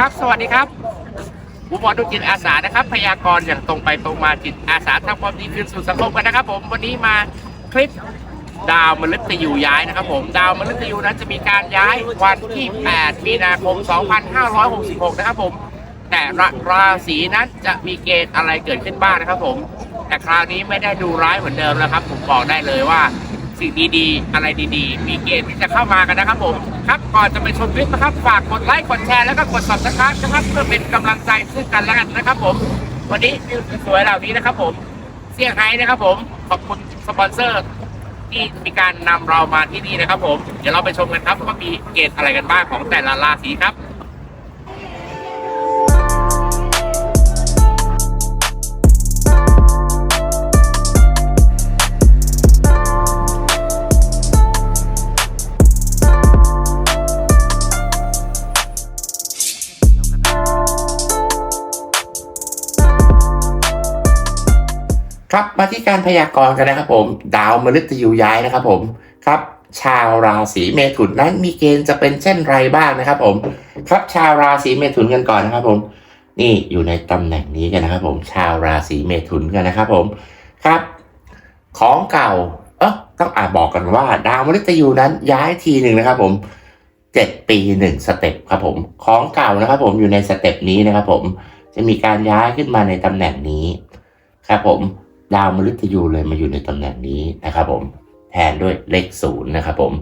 ครับ สวัสดีครับผมหมอดูจิตอาสานะครับ พยากรณ์อย่างตรงไปตรงมาจิตอาสาทำความดีคืนสู่สังคมกันนะครับ ผมวันนี้มาคลิปดาวมฤตยูย้ายนะครับ ผมดาวมฤตยูนั้นจะมีการย้ายวันที่ 8 มีนาคม 2566 นะครับ ผม แต่ละราศีนั้นจะมีเกณฑ์อะไรเกิดขึ้นบ้างนะครับ ผม แต่คราวนี้ไม่ได้ดูร้ายเหมือนเดิมแล้วครับ ผมบอกได้เลยว่า สิ่งดีๆ อะไรดีๆ มีเกณฑ์ที่จะเข้ามากันนะครับผมครับก่อนจะไปชมคลิปนะครับ ฝากกดไลค์กดแชร์แล้วก็กด subscribe นะครับเพื่อเป็นกำลังใจซึ่งกันและกันนะครับผม วันนี้วิวสวยๆเหล่านี้นะครับ ผมเซี่ยงไฮ้นะครับ ผมขอบคุณสปอนเซอร์ ที่มีการนำเรามาที่นี่นะครับ ผมเดี๋ยวเราไปชมกันครับว่ามีเกณฑ์อะไรกันบ้างของแต่ละราศีครับ ครับมาที่การพยากรณ์กันนะครับผม ดาวมฤตยูย้ายนะครับผมครับชาวราศีเมถุนนั้นมีเกณฑ์จะเป็นเช่นไรบ้างนะครับ ผม ครับชาวราศีเมถุนกันก่อนนะครับผม นี่อยู่ในตำแหน่งนี้กันนะครับ ผมชาวราศีเมถุนกันนะครับ ผมครับ ของเก่าเออต้องอ่าบอกกันว่า ดาวมฤตยูนั้นย้ายทีหนึ่งนะครับ ผมเจ็ดปีหนึ่งสเต็ปครับ ผมของเก่านะครับ ผมอยู่ในสเต็ปนี้นะครับ ผมจะมีการย้ายขึ้นมาในตำแหน่งนี้ ครับผม ดาวมฤตยูเลยมาอยู่ในตำแหน่งนี้นะครับผมแทนด้วยเลขศูนย์นะครับผม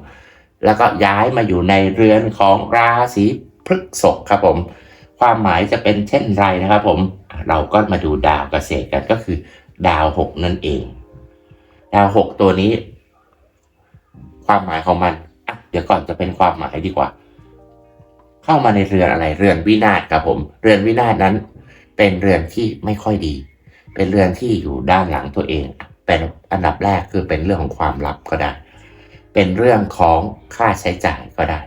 แล้วก็ย้ายมาอยู่ในเรือนของราศีพฤษภครับผม ความหมายจะเป็นเช่นไรนะครับผม เราก็มาดูดาวเกษตรกันก็คือ ดาวหกนั่นเอง ดาวหกตัวนี้ ความหมายของมัน เดี๋ยวก่อนจะเป็นความหมายดีกว่า เข้ามาในเรือนอะไร เรือนวินาศครับผม เรือนวินาศนั้น เป็นเรือนที่ไม่ค่อยดี เป็นเรือนที่อยู่ด้านหลังตัวเอง เป็นอันดับแรกคือเป็นเรื่องของความลับก็ได้ เป็นเรื่องของค่าใช้จ่ายก็ได้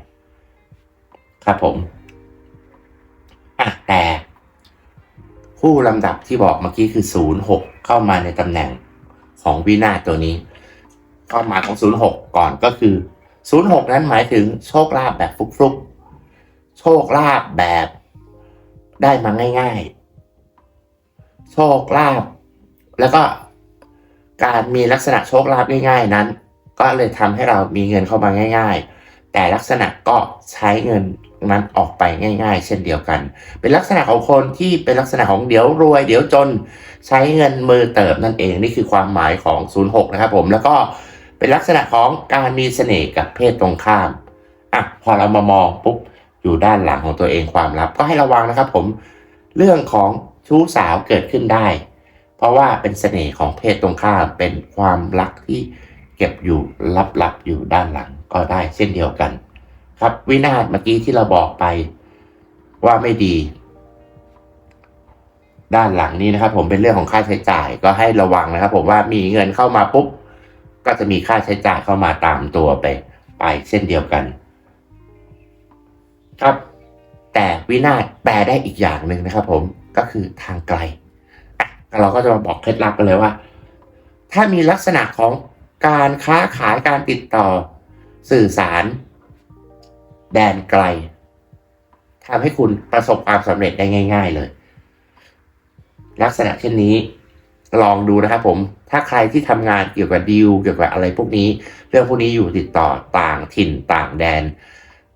ครับผมอะแต่คู่ลำดับที่บอกเมื่อกี้คือศูนย์หกเข้ามาในตำแหน่งของวินาตัวนี้ความหมายของศูนย์หกก่อนก็คือศูนย์หกนั้นหมายถึงโชคลาภแบบฟลุกๆ โชคลาภแบบได้มาง่าย โชคลาภแล้วก็การมีลักษณะโชคลาภง่ายๆนั้น ก็เลยทำให้เรามีเงินเข้ามาง่าย ๆ แต่ลักษณะก็ใช้เงินนั้นออกไปง่าย ๆ เช่นเดียวกัน เป็นลักษณะของคนที่เป็นลักษณะของเดี๋ยวรวย เดี๋ยวจนใช้เงินมือเติบนั่นเองนี่คือความหมายของ 06 นะครับผมแล้วก็เป็นลักษณะของการมีเสน่ห์กับเพศตรงข้ามอะพอเรามามองปุ๊บอยู่ด้านหลังของตัวเองความลับ ก็ให้ระวังนะครับผมเรื่องของ ชู้สาวเกิดขึ้นได้ เพราะว่าเป็นเสน่ห์ของเพศตรงข้ามเป็นความรักที่เก็บอยู่ลับๆอยู่ด้านหลังก็ได้เช่นเดียวกัน ครับวินาศเมื่อกี้ที่เราบอกไปว่าไม่ดี ด้านหลังนี้นะครับ ผมเป็นเรื่องของค่าใช้จ่ายก็ให้ระวังนะครับ ผมว่ามีเงินเข้ามาปุ๊บก็จะมีค่าใช้จ่ายเข้ามาตามตัวไปไปเช่นเดียวกัน ครับ แต่วินาศแปลได้อีกอย่างหนึ่งนะครับผม ก็คือทางไกลเราก็จะมาบอกเคล็ดลับกันเลยว่า ถ้ามีลักษณะของการค้าขายการติดต่อสื่อสาร แดนไกลทำให้คุณประสบความสำเร็จได้ง่าย ๆเลย ลักษณะเช่นนี้ลองดูนะครับผม ถ้าใครที่ทำงานเกี่ยวกับดีลเกี่ยวกับอะไรพวกนี้ เรื่องพวกนี้อยู่ติดต่อต่างถิ่นต่างแดน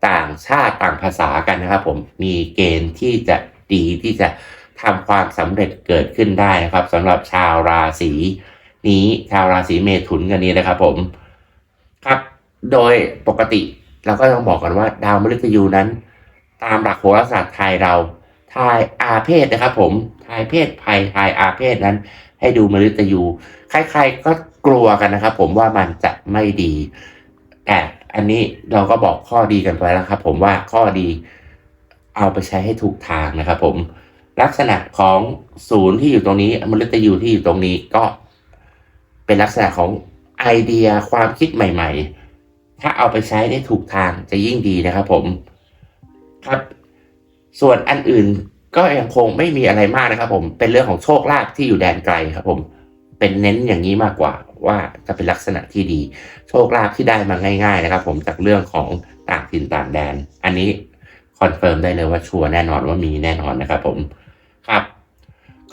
ต่างชาติต่างภาษากันนะครับผม มีเกณฑ์ที่จะดีที่จะ ทำความสำเร็จเกิดขึ้นได้นะครับสำหรับชาวราศีนี้ชาวราศีเมถุนกันนี้นะครับ ผมครับ โดยปกติเราก็ต้องบอกกันว่าดาวมฤตยูนั้น ตามหลักโหราศาสตร์ไทยเราทายอาเพศนะครับ ผมทายเพศภัยทายอาเพศนั้น ให้ดูมฤตยูใครๆก็กลัวกันนะครับ ผมว่ามันจะไม่ดีแต่อันนี้เราก็บอกข้อดีกันไปแล้วครับ ผมว่าข้อดีเอาไปใช้ให้ถูกทางนะครับ ผม ลักษณะของศูนย์ที่อยู่ตรงนี้มฤตยูที่อยู่ตรงนี้ก็เป็นลักษณะของไอเดียความคิดใหม่ ๆ ถ้าเอาไปใช้ได้ถูกทางจะยิ่งดีนะครับผมครับ ส่วนอันอื่นก็ยังคงไม่มีอะไรมากนะครับ ผมเป็นเรื่องของโชคลาภที่อยู่แดนไกลครับ ผมเป็นเน้นอย่างนี้มากกว่า ว่าจะเป็นลักษณะที่ดี โชคลาภที่ได้มาง่าย ๆ นะครับ ผมจากเรื่องของต่างถิ่นต่างแดน อันนี้คอนเฟิร์มได้เลยว่าชัวร์แน่นอนว่ามีแน่นอนนะครับผม ครับ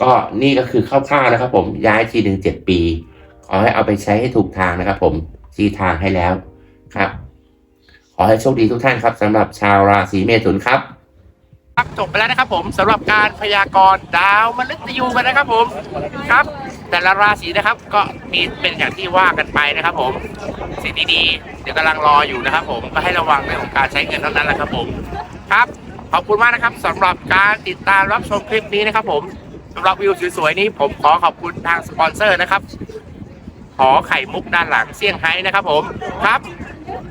ก็นี่ก็คือคร่าวๆนะครับ ผมย้ายทีหนึ่งเจ็ดปี ขอให้เอาไปใช้ให้ถูกทางนะครับ ผมชี้ทางให้แล้วครับ ขอให้โชคดีทุกท่านครับสำหรับชาวราศีเมถุนครับครับจบไปแล้วนะครับผมสำหรับการพยากรณ์ดาวมฤตยูกันนะครับผมครับ แต่ละราศีนะครับก็มีเป็นอย่างที่ว่ากันไปนะครับผมสิ่งดีๆเดี๋ยวกำลังรออยู่นะครับผมก็ให้ระวังเรื่องของการใช้เงินเท่านั้นแหละครับผมครับ ขอบคุณมากนะครับสำหรับการติดตามรับชมคลิปนี้นะครับ ผมสำหรับวิวสวยๆนี้ผมขอขอบคุณทางสปอนเซอร์นะครับ ขอไข่มุกด้านหลังเซี่ยงไฮ้นะครับผมครับ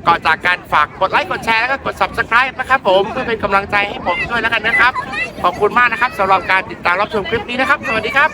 ก่อนจากการฝากกดไลค์กดแชร์แล้วก็กด subscribe นะครับผมเพื่อเป็นกำลังใจให้ผมด้วยแล้วกันนะครับ ขอบคุณมากนะครับสำหรับการติดตามรับชมคลิปนี้นะครับ สวัสดีครับ